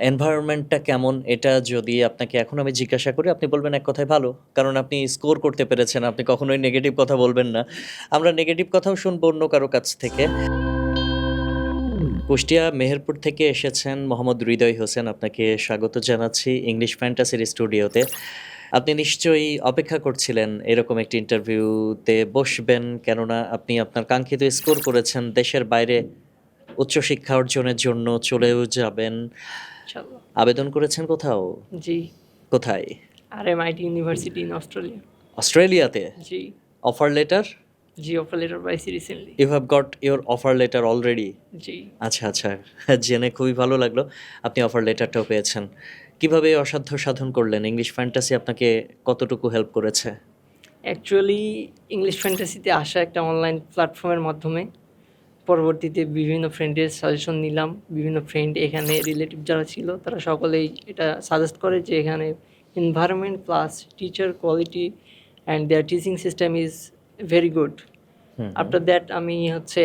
এনভায়রনমেন্টটা কেমন? এটা যদি আপনাকে এখন আমি জিজ্ঞাসা করি, আপনি বলবেন এক কথায় ভালো। কারণ আপনি স্কোর করতে পেরেছেন, আপনি কখনোই নেগেটিভ কথা বলবেন না। আমরা নেগেটিভ কথাও শুনব অন্য কারও কাছ থেকে। কুষ্টিয়া, মেহেরপুর থেকে এসেছেন মোহাম্মদ হৃদয় হোসেন, আপনাকে স্বাগত জানাচ্ছি ইংলিশ ফ্যান্টাসির স্টুডিওতে। আপনি নিশ্চয়ই অপেক্ষা করছিলেন এরকম একটি ইন্টারভিউতে বসবেন, কেননা আপনি আপনার কাঙ্ক্ষিত স্কোর করেছেন দেশের বাইরে। উচ্চশিক্ষা অর্জনের জন্য চলেও যাবেন। আবেদন করেছেন কোথাও? জি। কোথায়? R M IT university in Australia. অস্ট্রেলিয়াতে? জি। Offer letter? জি অফার লেটার পাইছি recently you have got your offer letter already জি। আচ্ছা আচ্ছা। জেনে খুবই ভালো লাগল। আপনি অফার লেটারটাও পেয়েছেন। কীভাবে অসাধ্য সাধন করলেন? ইংলিশ ফ্যান্টাসি আপনাকে কতটুকু হেল্প করেছে? অ্যাকচুয়ালি ইংলিশ ফ্যান্টাসিতে আসা একটা অনলাইন প্ল্যাটফর্মের মাধ্যমে পরবর্তীতে বিভিন্ন ফ্রেন্ডের সাজেশন নিলাম। বিভিন্ন ফ্রেন্ড এখানে রিলেটিভ যারা ছিল তারা সকলেই এটা সাজেস্ট করে যে এখানে environment plus teacher quality and their teaching system is very good after that আমি হচ্ছে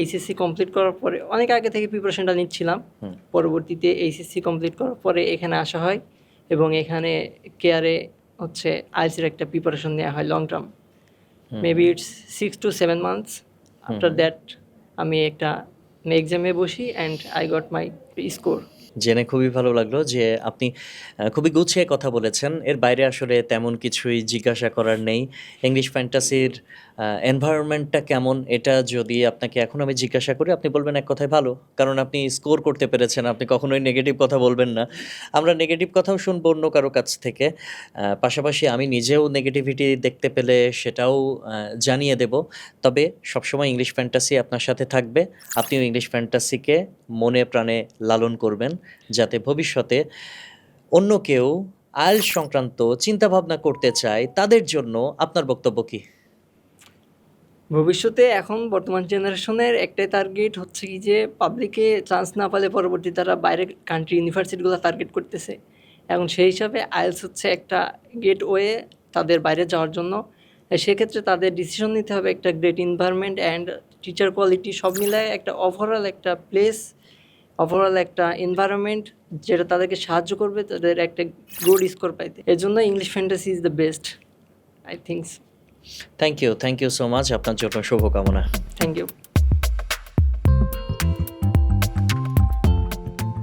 এইচএসসি কমপ্লিট করার পরে অনেক আগে থেকে প্রিপারেশনটা নিচ্ছিলাম। পরবর্তীতে এইচএসসি কমপ্লিট করার পরে এখানে আসা হয় এবং এখানে কেয়ারে হচ্ছে আইসির একটা প্রিপারেশন নেওয়া হয় long term. Maybe it's six to seven months after that আমি একটা এক্সামে বসি and I got my score জেনে খুবই ভালো লাগল যে আপনি খুবই গুছিয়ে কথা বলেছেন। এর বাইরে আসলে তেমন কিছুই জিজ্ঞাসা করার নেই। ইংলিশ ফ্যান্টাসির এনভায়রনমেন্টটা কেমন? এটা যদি আপনাকে এখন আমি জিজ্ঞাসা করি, আপনি বলবেন এক কথায় ভালো। কারণ আপনি স্কোর করতে পেরেছেন, আপনি কখনোই নেগেটিভ কথা বলবেন না। আমরা নেগেটিভ কথাও শুনব অন্য কারও কাছ থেকে। পাশাপাশি আমি নিজেও নেগেটিভিটি দেখতে পেলে সেটাও জানিয়ে দেব। তবে সবসময় ইংলিশ ফ্যান্টাসি আপনার সাথে থাকবে। আপনিও ইংলিশ ফ্যান্টাসিকে মনে প্রাণে লালন করবেন। যাতে ভবিষ্যতে অন্য কেউ আইল সংক্রান্ত চিন্তাভাবনা করতে চায়, তাদের জন্য আপনার বক্তব্য কি? ভবিষ্যতে এখন বর্তমান জেনারেশনের একটাই টার্গেট হচ্ছে কি যে পাবলিকে চান্স না পেলে পরবর্তী তারা বাইরের কান্ট্রি ইউনিভার্সিটিগুলো টার্গেট করতেছে। এখন সেই হিসাবে আইএলস হচ্ছে একটা গেট ওয়ে তাদের বাইরে যাওয়ার জন্য। সেক্ষেত্রে তাদের ডিসিশন নিতে হবে একটা great environment and teacher quality সব মিলায় একটা ওভারঅল একটা প্লেস ওভারঅল একটা এনভায়রনমেন্ট যেটা তাদেরকে সাহায্য করবে তাদের একটা গুড স্কোর পাইতে। এর জন্য English fantasy is the best I thinks thank you thank you so much আপনার জন্য শুভকামনা। Thank you